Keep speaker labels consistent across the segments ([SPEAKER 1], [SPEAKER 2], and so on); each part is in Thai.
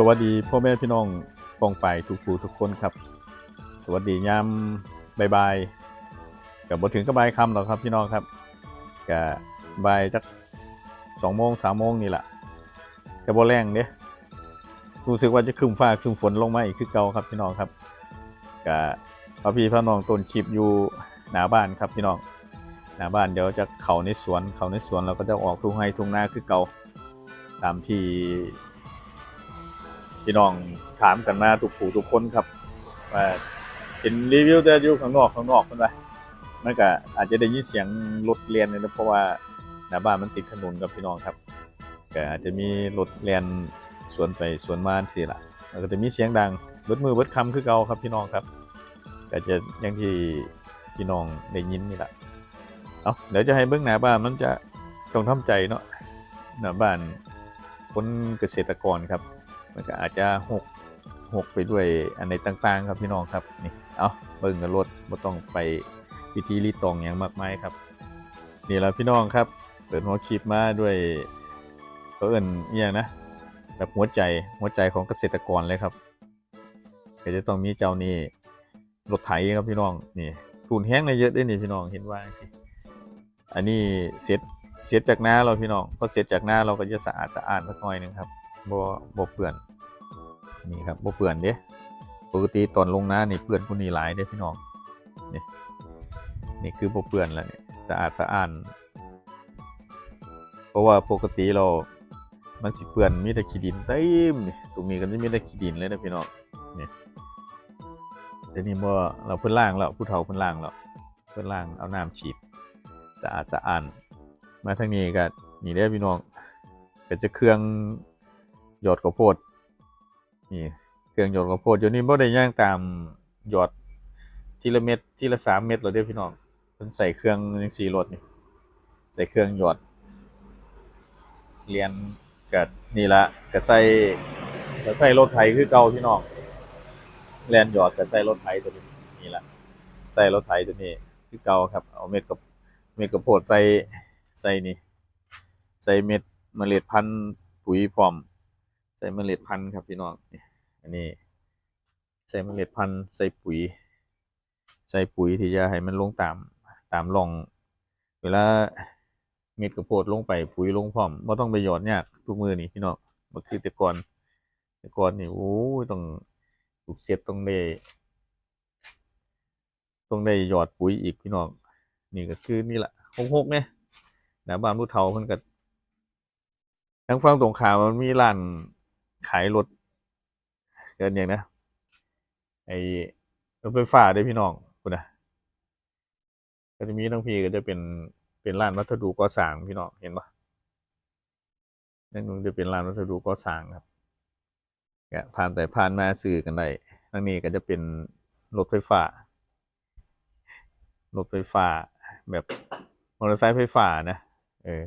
[SPEAKER 1] สวัสดีพ่อแม่พี่น้องปองไปทุกผู้ทุกคนครับ สวัสดียามบายๆกับบทถึงก็บายคำหรอกครับพี่น้องครับกับบายจักสองโมงสามโมงนี่แหละกับ่แรงเด้รู้สึกว่าจะครึมฟ้าครึมฝนลงมาอีกคือเก่าครับพี่น้องครับกับพระพี่พระน้องต้นคลิปอยู่หน้าบ้านครับพี่น้องหน้าบ้านเดี๋ยวจะเข้าในสวนเข้าในสวนเราก็จะออกทุ่งไร่ทุ่งนาคือเก่าตามที่ พี่น้องถามกันมาทุกผู้ทุกคนครับว่าเห็นรีวิวแต่อยู่ข้างนอกข้างนอกมันไปมันก็อาจจะได้ยินเสียงรถเรียนเลยนะเพราะว่าหน้าบ้านมันติดถนนกับพี่น้องครับก็อาจจะมีรถเรียนสวนไปสวนมาสิละแล้วก็จะมีเสียงดังเบิดมือเบิดคำคือเก่าครับพี่น้องครับก็จะอย่างที่พี่น้องได้ยินนี่แหละเอาเดี๋ยวจะให้เบื้องหน้าบ้านมันจะต้องทำใจเนาะหน้าบ้านคนเกษตรกรครับ มันก็อาจจะหกหกไปด้วยอันในต่างๆ ครับพี่น้องครับนี่เอาเบิ่งกันรถบ่ต้องไปพิธีรีตองอย่างมากมายครับ นี่แหละพี่น้องครับเปิดหัวคลิปมาด้วยเขาเอิ้นอหย่างนะแบบหัวใจหัวใจของเกษตรกรเลยครับก็จะต้องมีเจ้านี่รถไถครับพี่น้องนี่ทุนแห้งในเยอะด้วยนี่พี่น้องเห็นว่าสิอันนี้เสร็จเสร็จจากหน้าเราพี่น้องพอเสร็จจากหน้าเราก็จะสะอาดสะอาดสักหน่อยหนึงครับบ่บ่เปื่อน นี่ครับบ่เปื่อนเด้ปกติตอนลงน้านี่เปื่อนผู้นี้หลายเด้พี่น้องนี่นี่คือบ่เปื่อนแล้วนี่สะอาดสะอ้าน เพราะว่าปกติเรา มันสิเปื่อนมีแต่ขี้ดินเต็มตรงนี้ก็จะมีแต่ขี้ดินเลยนะพี่น้องนี่แต่นี่บ่เราเพิ่นล้างแล้วผู้เฒ่าเพิ่นล้างแล้วเพิ่นล้างเอาน้ำฉีดสะอาดสะอ้านมาทางนี้ก็นี่เด้พี่น้องก็จะเครื่องหยอดข้าวโพด นี่เครื่องหยดข้าวโพดเดี๋ยวนี้บ่ได้ย่างตามหยอดทีละเม็ดทีละสามเม็ดหรอเด้อพี่น้องเพิ่นใส่เครื่องจังซี่รถนี่ใส่เครื่องหยอดเรียนก็นี่ละก็ใส่ก็ใส่รถไถคือเก่าพี่น้องแล่นหยอดก็ใส่รถไถตัวนี้นี่ละใส่รถไถตัวนี้คือเก่าครับ เอาเม็ดกับเม็ดข้าวโพดใส่ใส่นี่ใส่เม็ดเมล็ดพันธุ์ปุ๋ยพร้อม ใส่เมล็ดพันธุ์ครับพี่น้องอันนี้ ใส่เมล็ดพันธุ์ใส่ปุ๋ย ใส่ปุ๋ยที่จะให้มันลงตามตามร่อง เวลาเม็ดกระโพดลงไปปุ๋ยลงพร้อมบ่ต้องไปหยอดยากทุกมือนี่พี่น้องบ่คือแต่ก่อนแต่ก่อนนี่โอ้ยต้องถูกเสียบต้องได้ต้องได้หยอดปุ๋ยอีกพี่น้องนี่ก็คือนี่แหละหกๆเนี่ยหน้าบ้านผู้เฒ่าเพิ่นก็ทางฝั่งตรงข้ามมันมีร้าน ขายรถเกินอย่างนะ ไอรถไฟฟ้าได้พี่น้องคุณนะก็จะมีทั้งพี่ก็จะเป็นเป็นร้านวัสดุก่อสร้างพี่น้องเห็นปะนั่นนึงจะเป็นร้านวัสดุก่อสร้างครับก็ผ่านแต่ผ่านมาสื่อกันได้ทั้งนี้ก็จะเป็นรถไฟฟ้ารถไฟฟ้า แบบมอเตอร์ไซค์ไฟฟ้านะเออ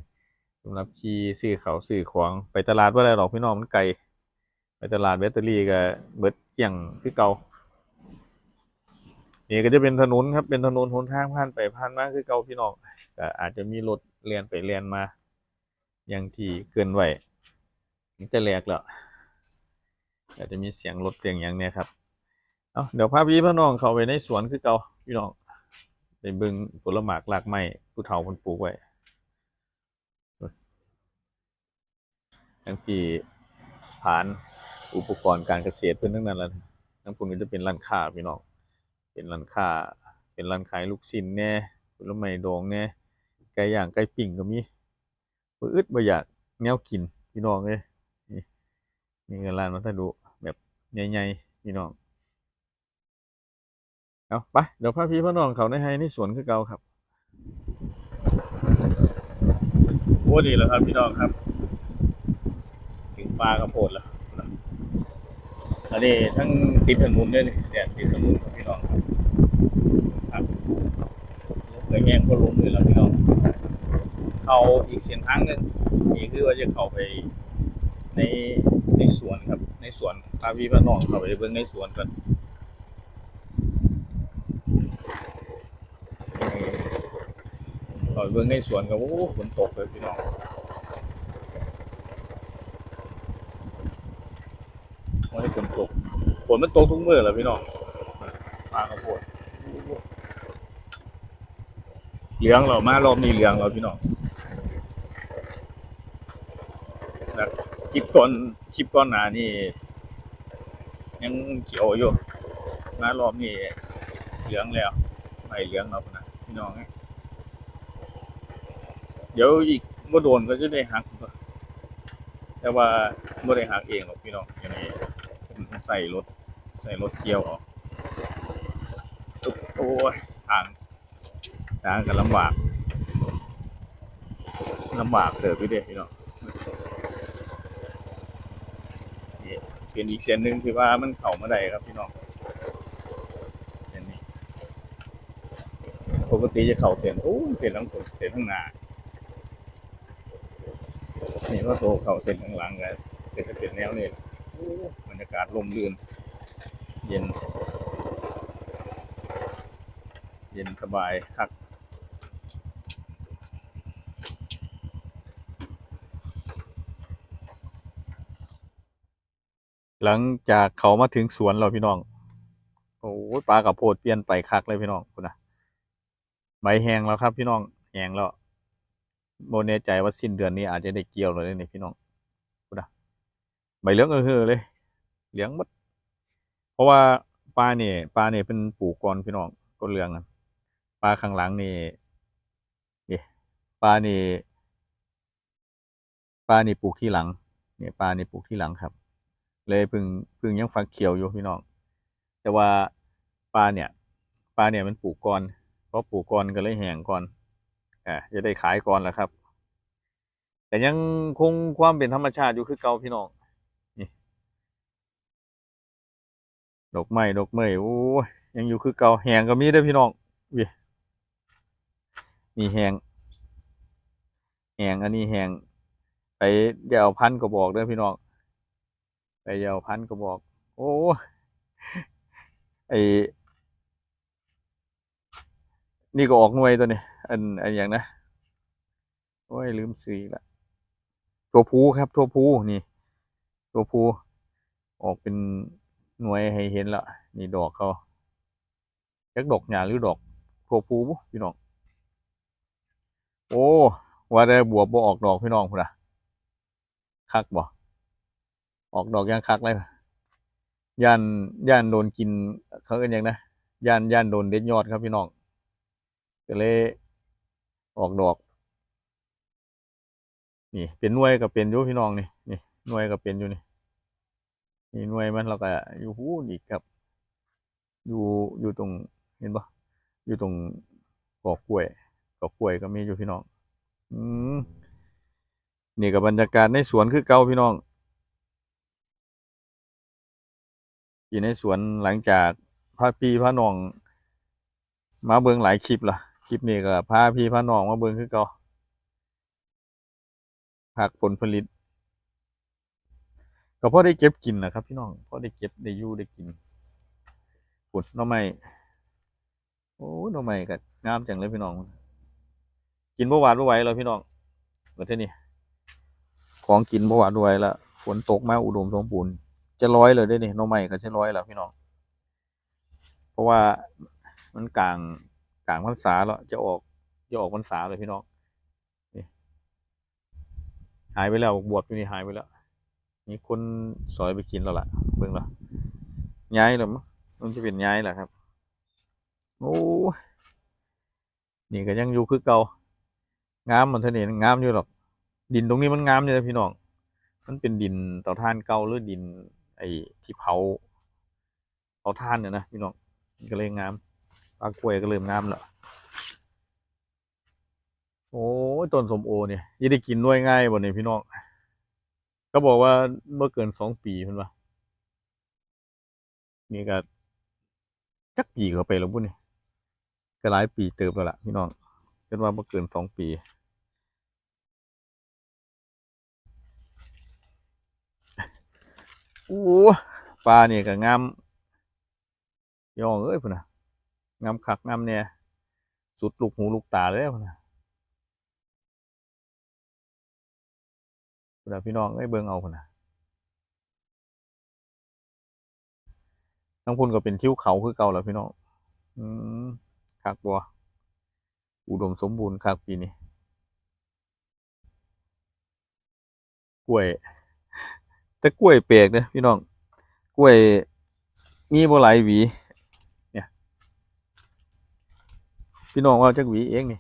[SPEAKER 1] สำหรับขี่ซื้อเขาซื้อของไปตลาดว่าอะไรหรอกพี่น้องมันไกล ไปตลาดแบตเตอรี่ก็เบิดเกี่ยงคือเก่านี่ก็จะเป็นถนนครับเป็นถนนหนทางผ่านไปผ่านมาคือเก่าพี่น้องก็อาจจะมีรถเลียนไปเลียนมา อย่างที่เกินไหวนี่จะแหลกแล้วอาจจะมีเสียงรถเสียงอย่างเนี้ยครับเอาเดี๋ยวพาพี่พี่น้องเข้าไปในสวนคือเก่าพี่น้องไปบิ่งผลหมากหลากไม้ผู้เฒ่าคนปลูกไว้ทั้งที่ผ่าน อุปกรณ์การเกษตรเพื่อนทั้งนั้นแหละทั้งพวกนี้จะเป็นร้านค้าพี่น้องเป็นร้านค้าเป็นร้านขายลูกชิ้นแน่ผลไม้ดองแน่ไก่ย่างไก่ปิ้งก็มีบ่อึดบ่อยากแนวกินพี่น้องเอ้ยนี่นี่ก็ร้านวัสดุแบบใหญ่ๆพี่น้องเอาไปเดี๋ยวพาพี่พ่อน้องเขาในให้ในสวนคือเก่าครับโอ้ดีแล้วครับพี่น้องครับถึงปลากระโพดแล้ว อันนี้ทั้งติดถนนด้วยนี่เนี่ยติดถนนรับพี่น้องครับลงแง่งก็ลงเลยแล้วพี่น้องเข้าอีกเส้นทางหนึ่งนี่คือว่าจะเข้าไปในในสวนครับ ในสวนพาพี่พาน้องเข้าไปเบิ่งในสวนกันเข้าไปเบิ่งในสวนกันโอ้ฝนตกเลยพี่น้อง วันนี้ฝนตก ฝนมันตกทุกเมื้อแหล้วพี่น้องปลากระโพดเหลืองเรามารอบนี้เหลืองเราพี่น้องแล้วคลิปก่อนคลิปก่อนหน้านี่ยังเขียวอยู่มารอบนี้เหลืองแล้วไม่เหลืองแล้วนะพี่น้องเดี๋ยวอีกบ่โดนก็จะได้หักแต่ว่าไม่ได้หักเองหรอกพี่น้องยังไงผม ใส่รถ ใส่รถเกี่ยวออกโอ้ยทางทางกันลำบากลำบากเติบพี่เด็กพี่น้องนี่เป็นอีกเส้นหนึ่งที่ว่ามันเข่ามาได้ครับพี่น้องเส้นนี้ปกติจะเข่าเส้นโอ้เส้นทั้งคนเส้นทั้งหน้านี่ก็โตเข่าเส้นข้างหลังเลยเป็นจะเป็นแนวนี้ รยากาศลมลื่น เย็น เย็นสบายคักหลังจากเขามาถึงสวนเราพี่น้อง โอ้ปลากระโพดเปลี่ยนไปคักเลยพี่น้องคุณนะใบแห้งแล้วครับพี่น้องแห้งแล้วโบแน่ใจว่าสิ้นเดือนนี้อาจจะได้เกี่ยวเลยนี่พี่น้องพูดนะใบเหลืองเออเฮอเลย เหลืองหมดเพราะว่าปลาเนี่ยปลาเนี่ยเป็นปลูกก่อนพี่น้องก็เหลืองอะปลาข้างหลังนี่นี่ปลานี่ปลานี่ปลูกที่หลังเนี่ยปลานี่ปลูกที่หลังครับ เลยพึ่งพึ่งยังฟักเขียวอยู่พี่น้อง แต่ว่าปลาเนี่ยปลาเนี่ยมันปลูกก่อนเพราะปลูกก่อนก็เลยแห้งก่อนอ่าจะได้ขายก่อนแหละครับ แต่ยังคงความเป็นธรรมชาติอยู่คือเก่าพี่น้อง ดอกไม้ดอกไม้โอ้ยยังอยู่คือเก่าแหงก็มีเด้อพี่น้องวินี่แหงแหงอันนี้แหงไปเดี๋ยวพันก็บอกเด้อพี่น้องไปเดี๋ยวพันก็บอก โอ้ไอนี่ก็ออกหน่วยตัวนี้อันอันอย่างนะโอ้ยลืมซีละตัวผูครับ ตัวผูนี่ ตัวผูออกเป็น หน่วยให้เห็นละนี่ดอกเขาจักดอกหญ้าหรือดอกตัวผูบุพี่น้อง โอ้ว่าได้บวบบ่ออกดอกพี่น้องพุ่นนะคักบ่ออกดอกยังคักเลยย่านย่านโดนกินเขาเอิ้นยังนะย่านย่านโดนเด็ดยอดครับพี่น้องก็เลยออกดอก นี่ เป็นหน่วยก็เป็นอยู่พี่น้องนี่นี่หน่วยก็เป็นอยู่นี่ นี่หน่วยมันเราก็อยู่หูอีกครับ อยู่อยู่ตรงเห็นปะอยู่ตรงกอกกล้วยกอกกล้วยก็มีอยู่พี่น้อง อืมนี่กับบรรยากาศในสวนคือเก่าพี่น้องอยู่ในสวนหลังจากพาพี่พาน้อง มาเบิ่งหลายคลิปละคลิปนี้ก็พาพี่พาน้องมาเบิ่งคือเก่าผักผลผลิต ก็พอได้เก็บกินนะครับ พี่น้องพอได้เก็บได้ยู่ได้กินผลหน่องไม้โอ้หน่อไม้ก็งามจังเลยพี่น้อง กินบ่หวานบ่ไหวแล้วพี่น้องประเทศนี้ของกินบ่หวานบ่ไหวแล้วฝนตกมาอุดมสมบูรณ์จะร้อยเลยได้นี่หน่อไม้ก็จะร้อยแล้วพี่น้อง เพราะว่ามันกลางกลางพรรษาแล้วจะออกจะออกพรรษาเลยพี่น้องนี่หายไปแล้วบวบอยู่นี่หายไปแล้ว มีคนสอยไปกินแล้วล่ะเบิ่งแล้วย้ายแล้วมั้งมันจะเป็นย้ายแหละครับ โอ้นี่ก็ยังอยู่คือเก่างามเหมันเท่านี้งามอยู่หรอก ดินตรงนี้มันงามอยู่นะพี่น้อง มันเป็นดินเตาถ่านเก่าหรือดิน ไอ้ที่เผาเผาถ่านเนี่ยนะพี่น้องก็เลยงามปลากล้วยก็เริ่มงามแล้วโอ้ยต้นสมโอเนี่ยยี่ได้กินด้วยง่ายบ่เนี่ยพี่น้อง ก็บอกว่าเมื่อเกินสองปีเพิ่นว่านี่ก็จักปีเข้าไปแล้วบุ่นนี่ก็หลายปีเติบแล้วล่ะพี่น้องเป็นว่าเมื่อเกินสองปีโอ้ปลาเนี่ยก็งามย่องเอ้ยพุ่นนะงามคักงามเนี่ยสุดลูกหูลูกตาเลยพุ่นนะ พุ่นนะพี่น้องเอ้เบิ่งเอาพุ่นนะทั้งพุ่นก็เป็นทิวเขาคือเก่าแล้วพี่น้อง อืมคักบัวอุดมสมบูรณ์คักปีนี้ กล้วย แต่กล้วยแปลกเด้อพี่น้อง กล้วยมีบ่หลายหวี เนี่ย พี่น้องว่าจักหวีเองนี่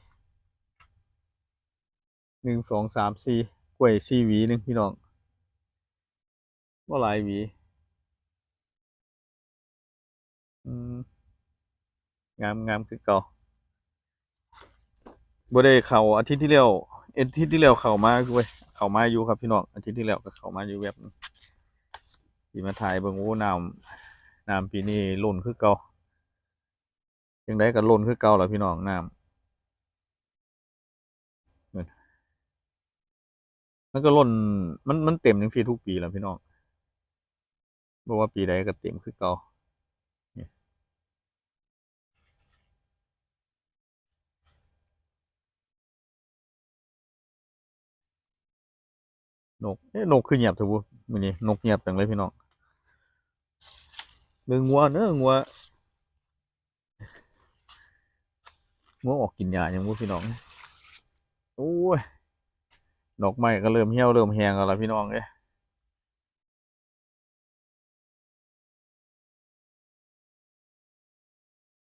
[SPEAKER 1] หนึ่งสองสามสี่ กล้วยสี่หวีหนึ่งพี่น้องบ่หลายหวีงามงามคือเก่าบ่ได้เขาอาทิตย์ที่แล้วอาทิตย์ที่แล้วเข้ามาคือเว้ยเข้ามาอยู่ครับพี่น้องอาทิตย์ที่แล้วก็เข้ามาอยู่แบบที่มาถ่ายเบิ่งโอ้น้ำน้ำปีนี้ล้นคือเก่าจังได้ก็ล้นคือเก่าล่ะพี่น้องน้ำนั่น มันก็ล้นมันมันเต็มจังซี่ทุกปีแหล้วพี่น้องบ่ว่าปีใดก็เต็มคือเก่านกเอ๊ะนกคือเงียบเถอะบุมือนี้นกเงียบจังเลยพี่น้องเรื่องงัวเด้องัวงัวออกกินหญ้ายังบ่พี่น้องโอ้ย ดอกไม้ก็เริ่มเหี่ยวเริ่มแห้งแล้วล่ะพี่น้องเอ้ย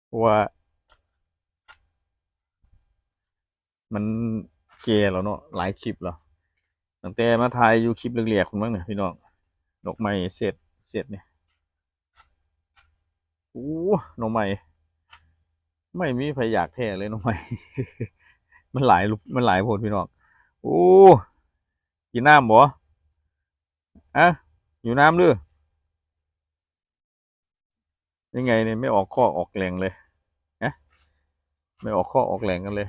[SPEAKER 1] เพราะว่า มันแก่แล้วเนาะหลายคลิปแล้วตั้งแต่มาถ่ายอยู่คลิปเรียกๆคุณบ้างเนี่ยพี่น้องดอกไม้เสร็จเสร็จเนี่ยโอ้หน่อไม้ไม่มีใครอยากแท้เลยหน่อไม้มันหลายมันหลายโพดพี่น้อง โอ้กินน้ำบ่อะอยู่น้ำหรือยังไงเนี่ยไม่ออกข้อออกแรงเลยนะไม่ออกข้อออกแรงกันเลย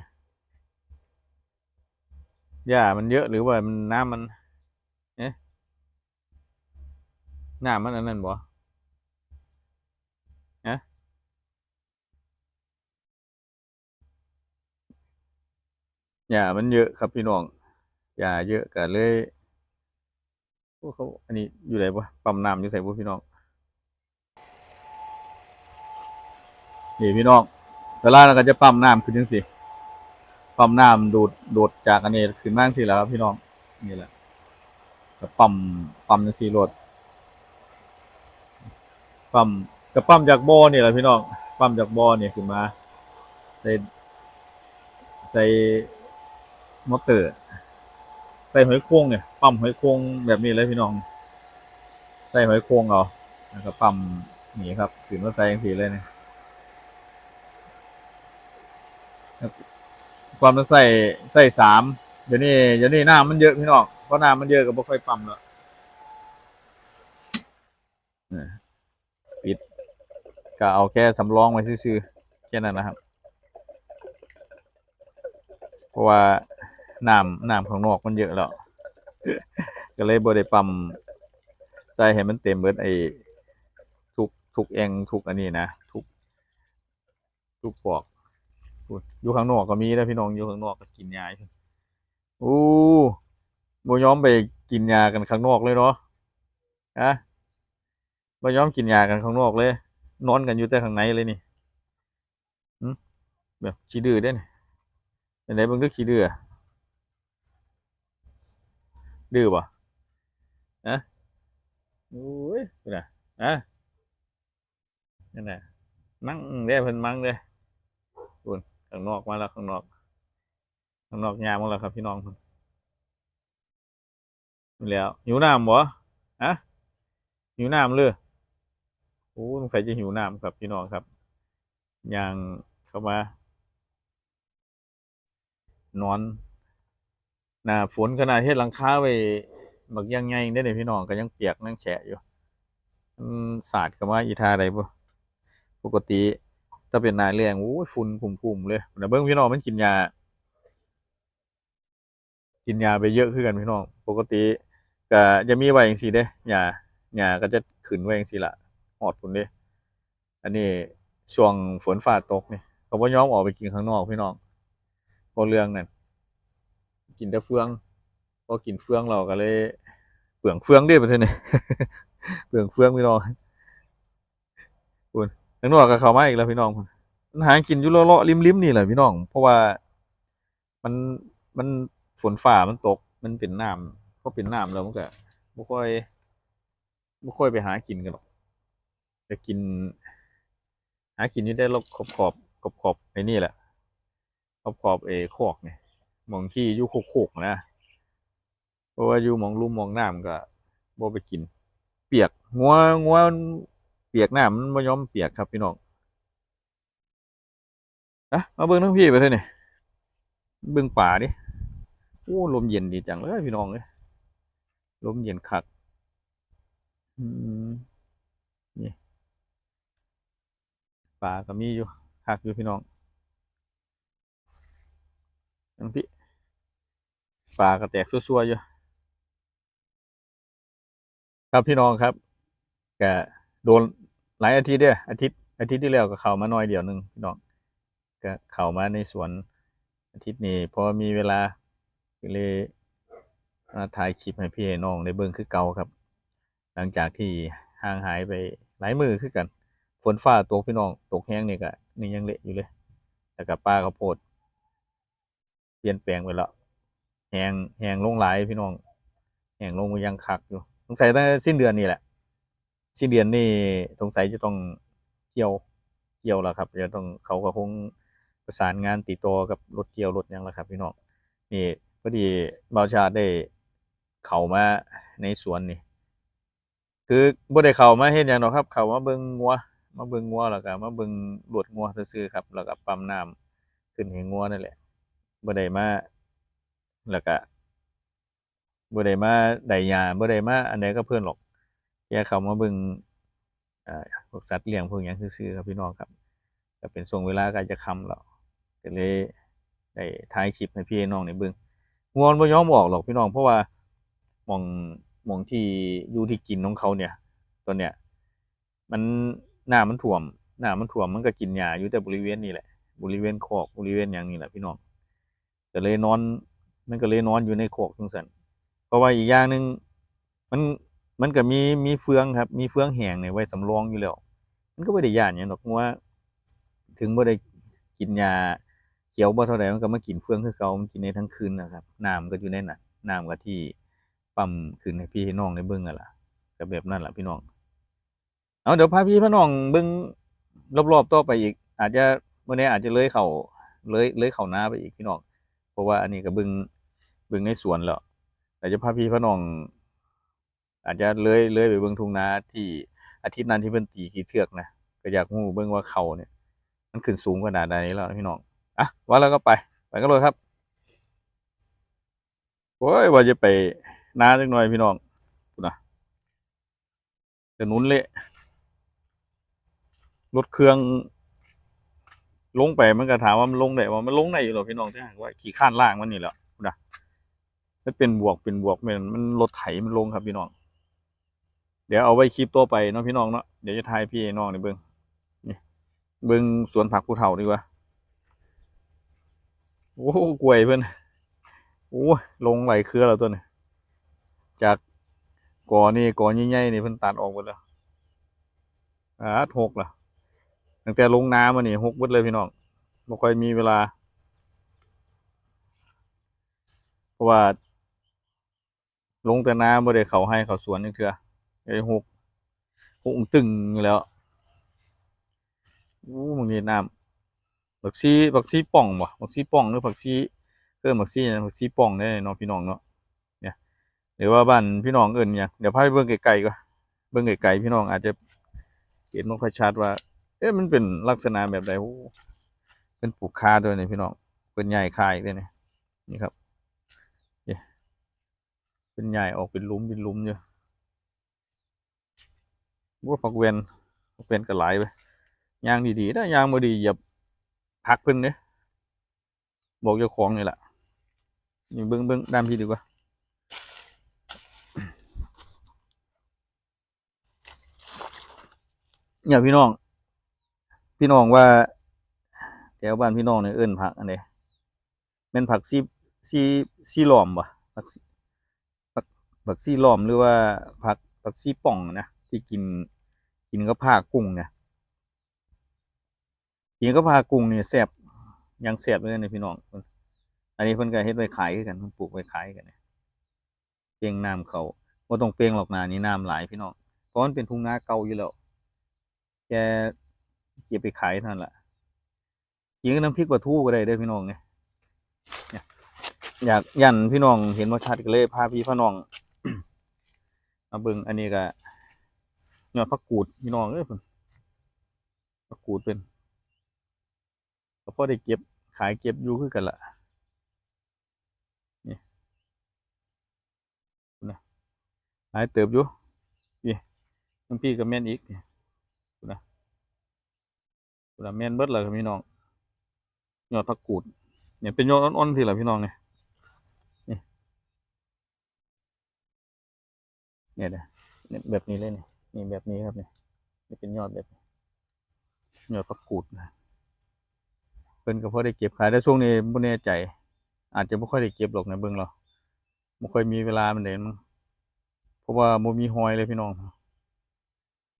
[SPEAKER 1] หญ้ามันเยอะหรือว่ามันน้ำมันเน้ำมันอันนั้นบ่ฮะหญ้ามันเยอะครับพี่น้อง หญ้าเยอะก็เลยพวกเขาอันนี้อยู่ไหนบ่ปั๊มน้ำอยู่ไหนบ่พี่น้องนี่พี่น้องเวลาเราก็จะปั๊มน้ำขึ้นจังซี่ปั๊มน้ำดูดดูดจากอันนี้ขึ้นมาจังซี่แล้วครับพี่น้องนี่แหละก็ปั๊มปั๊มจังซี่โลดปั๊มกับปั๊มจากบ่อนี่แหละพี่น้องปั๊มจากบ่อนี่ขึ้นมาใส่ใส่มอเตอร์ ส่หอยโครงเนี่ยปั๊มหอยโครงแบบนี้เลยพี่น้องใส่หอยโครงเอาแล้วก็ปั๊มหนีครับขึ้นมาใส่จังซี่เลยเนี่ยความต้องใส่ใส่สามเดี๋ยวนี้เดี๋ยวนี้น้ำมันเยอะพี่น้องเพราะน้ำมันเยอะก็บ่ค่อยปั๊มแล้วปิดก็เอาแค่สำรองไว้ซื่อๆแค่นั้นนะครับเพราะว่า น้ำน้ำข้างนอกมันเยอะแล้ว ก็เลยบ่ได้ปั๊มใส่ให้มันเต็มเบิดไอ้ทุกทุกแองทุกอันนี้นะทุก ทุกปอกอยู่ข้างนอกก็มีนะพี่น้องอยู่ข้างนอกก็กินยาอยู่โอ้บ่ยอมไปกินยากันข้างนอกเลยเนาะอะบ่ยอมกินยากันข้างนอกเลย นอนกันอยู่แต่ข้างในเลยนี่แบบขี้ดื้อได้นี่เป็นไรเบิ่งดูขี้ดื้อ ดื้อบ่นะโอ้ยเป็นไงอะนั่นน่ะมั่งเด้เพิ่นมั่งเด้อุ่นข้างนอกมาแล้วข้างนอก ข้างนอกยามมาแล้วครับพี่น้องเพิ่นนี่แล้วหิวน้ำบ่ฮะหิวน้ำเลยโอ้สงสัยจะหิวน้ำครับพี่น้องครับย่างเข้ามานอน หน้าฝนขนาดเฮ็ดหลังคาไว้บักยังไงได้เนี่ยพี่น้องก็ยังเปียกยังแฉะอยู่มันสาดเข้ามาอีทาใดบ่ปกติถ้าเป็นหน้าแล้งโอ้ยฝุ่นพุ่มๆเลยนะเบิ่งพี่น้องมันกินยา กินยาไปเยอะขึ้นกันพี่น้อง ปกติก็จะมีไว้จังซี่เด้หญ้าหญ้าก็จะขึ้นไว้จังซี่ล่ะหอดพุ่นเด้อันนี้ช่วงฝนฟ้าตกนี่เขาบ่ยอมออกไปกินข้างนอกพี่น้องเพราะเรื่องนั้น กินแต่เฟืองพอกินเฟืองเราก็เลยเปลืองเฟืองด้ประเทศนี้เปลืองเฟืองพี่น้องคุณทางนอกก็เขามาอีกแล้วพี่น้องมันหากินอยู่เลาะๆริมๆนี่แหละพี่น้อง เพราะว่ามันมันฝนฝ่ามันตก มันเป็นน้ำพอเป็นน้ำแล้วมันก็บ่ค่อยบ่ค่อยไปหากินกันหรอกจะกิน หากินอยู่ได้รอบขอบขอบขอบขอบไอ้นี่แหละขอบขอบเอคอกเนี่ย มองที่อยู่โคกๆนะเพราะว่าอยู่มองลุ่มมองน้ำก็บ่ไปกิน เปียกงัวงัวเปียกน้ำมันบ่ยอมเปียกครับพี่น้องอะมาเบิ่งทั้งพี่ไปเถอะนี่เบิ่งป่าดิโอ้ลมเย็นดีจังเลยพี่น้องเอ้ยลมเย็นคักอืมนี่ป่าก็มีอยู่คักอยู่พี่น้องทั้งพี่ ป่าก็แตกซัวๆอยู่ ครับพี่น้องครับก็โดนหลายอาทิตย์เด้ออาทิตย์อาทิตย์ที่แล้วก็เข้ามาหน่อยเดียวหนึงพี่น้องก็เข้ามาในสวนอาทิตย์นี้พอมีเวลาก็เลยมาถ่ายคลิปให้พี่น้องได้เบิ่งคือเก่าครับ หลังจากที่ห่างหายไปหลายมือคือกันฝนฟ้าตกพี่น้องตกแห้งนี่ก็นี่ยังเละอยู่เลยแล้วก็ป้าข้าวโพดเปลี่ยนแปลงไปแล้ว แหงแหงลงหลายพี่น้องแห่งลงยังคักอยู่สงสัยตั้งสิ้นเดือนนี่แหละ สิ้นเดือนนี่สงสัยจะต้องเกี่ยวเกี่ยวแล้วครับจะต้องเขาก็คงประสานงานติดต่อกับรถเกี่ยวรถยังแล้วครับพี่น้องนี่พอดีบาวชาติได้เข้ามาในสวนนี่ คือบ่ได้เข้ามาเฮ็ดหยังดอกครับ เข้ามาเบิ่งงัวมาเบิ่งงัวแล้วก็มาเบิ่งรถงัวซื่อครับแล้วก็ปั๊มน้ำขึ้นให้งัวนั่นแหละบ่ได้มา แล้วก็บ่ได้มาได้ยาบ่ได้มาอันใดก็เพิ่อนหรอกแค่เขามาเบิ่งอ่าพวกสัตว์เลี้ยงพวกหยังซื่อๆครับพี่น้องครับก็เป็นช่วงเวลาใกล้จะค่ำแล้วก็เลยได้ถ่ายคลิปให้พี่น้องได้เบิ่งงวนบ่ยอมออกหรอกพี่น้องเพราะว่าหม่องหม่องที่อยู่ที่กินของเขาเนี่ยตอนเนี้ยมันหน้ามันท่วมน้ามันท่วมมันก็กินหญ้าอยู่แต่บริเวณนี้แหละบริเวณคอกบริเวณหยังนี่แหละพี่น้องก็เลยนอน มันก็เลยนอนอยู่ในคอกจังซั่นเพราะว่าอีกอย่างหนึ่งมันมันก็มีมีเฟืองครับ มีเฟืองแห้งเนี่ยไว้สำรองอยู่แล้วมันก็ไม่ได้ยานหยังดอกว่า ถึงบ่ได้กินยาเขียวบ่เท่าใดมันก็มากินเฟืองคือเก่ามันกินในทั้งคืนนะครับน้ำก็อยู่ในนั้นน้ำก็ที่ปั๊มขึ้นให้พี่น้องได้เบิ่งนั่นแหละก็แบบนั้นแหละพี่น้องเอาเดี๋ยวพาพี่พาน้องเบิ่งรอบๆต่อไปอีก อาจจะมื้อนี้อาจจะเลยเข้าเลยเลยเข้านาไปอีกพี่น้องเพราะว่าอันนี้ก็เบิ่ง เบิ่งในสวนแล้วแต่จะพาพี่พาน้อง อาจจะเลยเลยไปเบิ่งทุ่งนาที่อาทิตย์นั้นที่เพิ่นตีขี้เทือกนะก็อยากรู้เบิ่งว่าเขาเนี่ย มันขึ้นสูงขนาดใดแล้วพี่น้องอะว่าแล้วก็ไปไปกันเลยครับโอ้ยว่าจะไปนาจักหน่อยพี่น้องพูดนะถนนเละรถเครื่อง ลงไปมันก็ถามว่ามันลงได้ว่ามันลงได้อยู่หรอพี่น้องถ้าหากว่าขี่ข้านล่างมันนี่แหละนะ มันเป็นบวกเป็นบวกมันมันรถไถมันลงครับพี่น้อง เดี๋ยวเอาไว้คลิปตัวไปเนาะพี่น้องเนาะเดี๋ยวจะทายพี่ให้น้องในเบิ้งนี่เบิ้งสวนผักผู้เฒ่าดีกว่าโอ้โหกล้วยเพิ่อนโอ้ลงไหลเครือแล้วตัวนี้จากก่อนี่กอใหญ่ๆนี่เพิ่นตัดออกหมดแล้วอ่าหกละตั้งแต่ลงน้ำมานี่หกหมดเลยพี่น้องบ่ค่อยมีเวลา เพราะว่า ลงแต่น้ำบ่ได้เขาให้เขาสวนนี่เถื่อไอ้หกหกตึงแล้วอู้มึงนี่น้ำบักซีบักซีป่องบ่บักซีป่องหรือบักซีเอิ้นบักซีหยังบักซีป่องได้เนาะพี่น้องเนาะเนี่ยหรือว่าบ้านพี่น้องเอิ้นหยังเดี๋ยวพาไปเบิ่งไกลๆก่อนเบิ่งไกลๆพี่น้องอาจจะเห็นบ่ค่อยชัดว่า เอ๊ะมันเป็นลักษณะแบบใดโอ้เป็นปลูกคาด้วยเนี่ยพี่น้องเป็นใหญ่คาอีกเลยนี่ยนี่ครับ เป็นใหญ่ออกเป็นลุ้มเป็นลุ้มอยู่ว่าผักเวนผักเวนก็ไหลไปยางดีๆถ้ายางบ่ดีอย่าพักเพิ่นเด้บอกเจ้าของนี่แหละนี่เบิ้งเบิ้งด้านพี่ดีกว่าเนี่ยพี่น้อง พี่น้องว่าแถวบ้านพี่น้องเนี่ยเอิ้นผักอันใดเป็นผักซีซีซีหลอมบ่ผัก ซีผักซี่ล้อมหรือว่าผักผักซี่ป่องนะที่กินกินกับผ้ากุ้งเนี่ยกินก็พากุ้งเนี่ยแซ่บยังแซ่บเลยนะพี่น้องอันนี้เพิ่นก็เฮ็ดไว้ขายกันเพิ่นปลูกไว้ขายกันเนี่ยเปียงน้ำเขาบ่ต้องเปียงหรอกนานี่น้ำหลายพี่น้องเพราะมันเป็นทุ่งนาเก่าอยู่แล้วแกเก็บไปขายท่านละกินกับน้ำพริกปลาทูก็ได้เด้อพี่น้องเนี่ยอยากยันพี่น้องเห็นว่าชัดก็เลยพาพี่พาน้อง มาเบิ่งอันนี้ก็ยอดผักกูดพี่น้องเอ้ยเพิ่นผักกูดเป็นก็พอได้เก็บขายเก็บอยู่คือกันละนี่นะหลายเติบอยู่นี่บางพี่ก็แม่นอีกนะนะแม่นเบิดเลยครับพี่น้องยอดผักกูดเนี่ยเป็นยอดอ่อนๆทีละพี่น้องเนี่ยนี่ เนี่ยนะเนี่ยแบบนี้เลยเนี่ยนี่แบบนี้ครับเนี่ยนี่เป็นยอดแบบยอดผักกูดนะเพิ่นก็พอได้เก็บขายแต่ช่วงนี้บ่แน่ใจ อาจจะบ่ค่อยได้เก็บหรอกในะเบิ่งเราบ่ค่อยมีเวลามันเด้มั้งเพราะว่าบ่มีหอยเลยพี่น้อง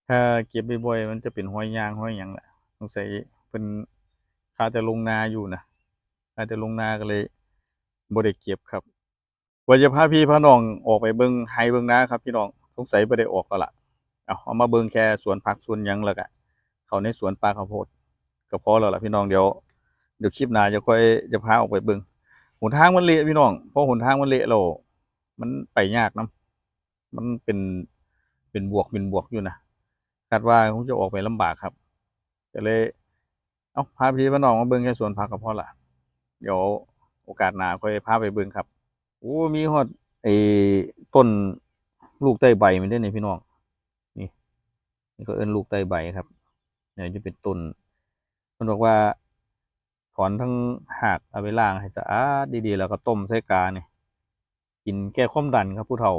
[SPEAKER 1] ถ้าเก็บบ่อยๆมันจะเป็นหอยยางหอยหยังแหละสงสัยเพิ่นคาแต่ลงนาอยู่นะคาแต่ลงนาก็เลยบ่ได้เก็บครับ ว่าจะพาพี่พาน้องออกไปเบิ่งไฮเบิ่งนาครับ พี่น้องสงสัยบ่ได้ออกแล้วล่ะเอาเอามาเบิ่งแค่สวนผักสวนยังแล้วก็เขาในสวนปลาข้าวโพดก็พอแล้วล่ะพี่น้องเดี๋ยวเดี๋ยวคลิปหน้าจะค่อยจะพาออกไปเบิ่งหนทางมันเละพี่น้องเพราะหนทางมันเละเรามันไปยากนะมันเป็นเป็นบวกเป็นบวกอยู่นะคาดว่าคงจะออกไปลำบากครับก็เลย เอาพาพี่พาน้องมาเบิ่งแค่สวนผักก็พอละเดี๋ยวโอกาสหน้าค่อยพาไปเบิ่งครับ โอ้ มีฮอดไอ้ต้นลูกไต้ใบมันได้วยนี่พี่น้องนี่นี่ก็เอิ้นลูกไต้ใบครับเนี่ยจะเป็นต้นมันบอกว่าถอนทั้งหากเอาไปล้างให้สะอาดดีๆ แล้วก็ต้มใส่กาเนี่ยกินแก้ความดันครับผู้เฒ่า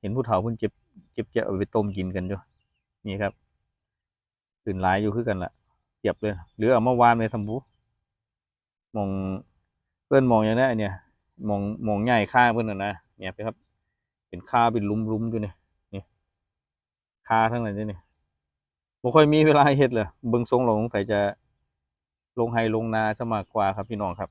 [SPEAKER 1] เห็นผู้เฒ่าเพิ่นเก็บเก็บแกะเอาไปต้มกินกันอยู่นี่ครับตื่นหลายอยู่คือกันละเก็บเลย หรือเอามาวานในสำบูมองเพื่อนมองอย่างนี้เนี่ย มองมองใหญ่ค่าเพื่อนน่ะนะเนี่ยไปครับ เป็นค่าเป็นลุมๆอยู่นี่นี่ค่าทั้งนั้นเลยนี่บ่ค่อยมีเวลาเฮ็ดเลยเบิ่งทรงเราสงสัยจะลงไฮลงนาสมากกว่าครับพี่น้องครับ